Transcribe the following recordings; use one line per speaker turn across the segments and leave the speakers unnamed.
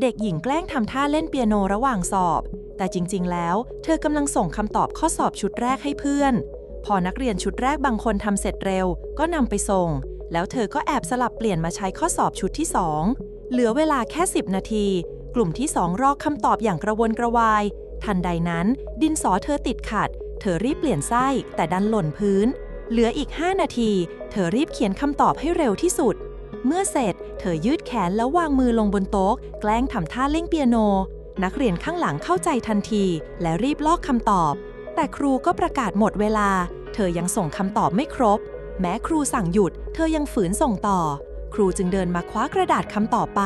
เด็กหญิงแกล้งทำท่าเล่นเปียโนระหว่างสอบ แต่จริงๆ แล้ว เธอกำลังส่งคำตอบข้อสอบชุดแรกให้เพื่อน พอนักเรียนชุดแรกบางคนทำเสร็จเร็ว ก็นำไปส่ง แล้วเธอก็แอบสลับเปลี่ยนมาใช้ข้อสอบชุดที่ 2 เหลือเวลาแค่ 10 นาที กลุ่มที่ 2 รอคำตอบอย่างกระวนกระวาย ทันใดนั้น ดินสอเธอติดขัด เธอรีบเปลี่ยนไส้แต่ดันหล่นพื้น เหลืออีก 5 นาที เธอรีบเขียนคำตอบให้เร็วที่สุด เมื่อเสร็จ เธอยืดแขนแล้ววางมือลงบนโต๊ะ แกล้งทำท่าเล่นเปียโน นักเรียนข้างหลังเข้าใจทันที และรีบลอกคำตอบ แต่ครูก็ประกาศหมดเวลา เธอยังส่งคำตอบไม่ครบ แม้ครูสั่งหยุด เธอยังฝืนส่งต่อ ครูจึงเดินมาคว้ากระดาษคำตอบไป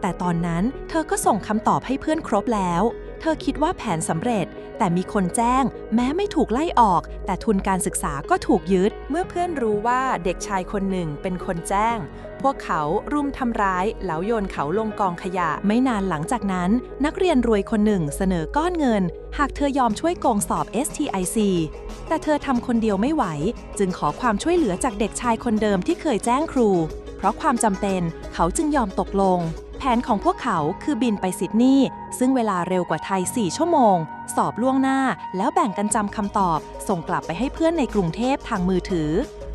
แต่ตอนนั้นเธอก็ส่งคำตอบให้เพื่อนครบแล้ว เธอคิดว่าแผนสำเร็จ แต่มีคนแจ้ง แม้ไม่ถูกไล่ออก แต่ทุนการศึกษาก็ถูกยึด เมื่อเพื่อนรู้ว่าเด็กชายคนหนึ่งเป็นคนแจ้ง พวกเขารุมทำร้ายแล้วโยนเขาลงกองขยะ ไม่นานหลังจากนั้น นักเรียนรวยคนหนึ่งเสนอก้อนเงิน หากเธอยอมช่วยโกงสอบ STIC แต่เธอทำคนเดียวไม่ไหว จึงขอความช่วยเหลือจากเด็กชายคนเดิมที่เคยแจ้งครู เพราะความจำเป็นเขาจึงยอมตกลง แผนของพวกเขาคือบินไปซิดนีย์ซึ่งเวลาเร็วกว่าไทย 4 ชั่วโมง สอบล่วงหน้า แล้วแบ่งกันจำคำตอบ ส่งกลับไปให้เพื่อนในกรุงเทพทางมือถือ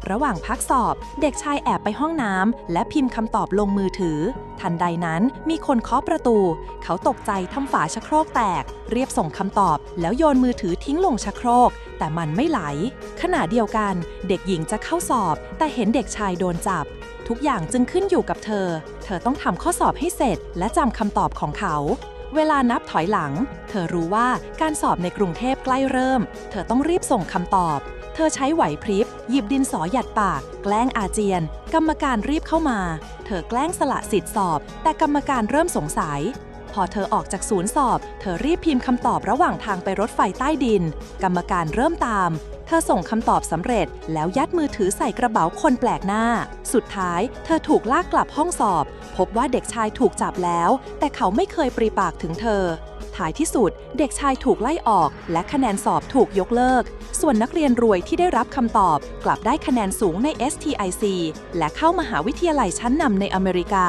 ระหว่างพักสอบ เด็กชายแอบไปห้องน้ำและพิมพ์คำตอบลงมือถือ ทันใดนั้นมีคนเคาะประตู เขาตกใจทำฝาชักโครกแตก เรียบส่งคำตอบ แล้วโยนมือถือทิ้งลงชักโครก แต่มันไม่ไหล ขณะเดียวกัน เด็กหญิงจะเข้าสอบ แต่เห็นเด็กชายโดนจับ ทุกอย่างจึงขึ้นอยู่กับเธอ เธอต้องทำข้อสอบให้เสร็จ และจำคำตอบของเขา เวลานับถอยหลัง เธอรู้ว่าการสอบในกรุงเทพใกล้เริ่ม เธอต้องรีบส่งคำตอบ เธอใช้ไหวพริบ หยิบดินสอหยัดปาก แกล้งอาเจียน กรรมการรีบเข้ามา เธอแกล้งสละสิทธิสอบ แต่กรรมการเริ่มสงสัย พอเธอออกจากศูนย์สอบ เธอรีบพิมพ์คำตอบระหว่างทางไปรถไฟใต้ดิน กรรมการเริ่มตาม เธอส่งคำตอบสำเร็จ แล้วยัดมือถือใส่กระเป๋าคนแปลกหน้า สุดท้าย เธอถูกลากกลับห้องสอบ พบว่าเด็กชายถูกจับแล้ว แต่เขาไม่เคยปรีปากถึงเธอท้ายที่สุด เด็กชายถูกไล่ออก และคะแนนสอบถูกยกเลิก ส่วนนักเรียนรวยที่ได้รับคำตอบ กลับได้คะแนนสูงใน STIC และเข้ามหาวิทยาลัยชั้นนำในอเมริกา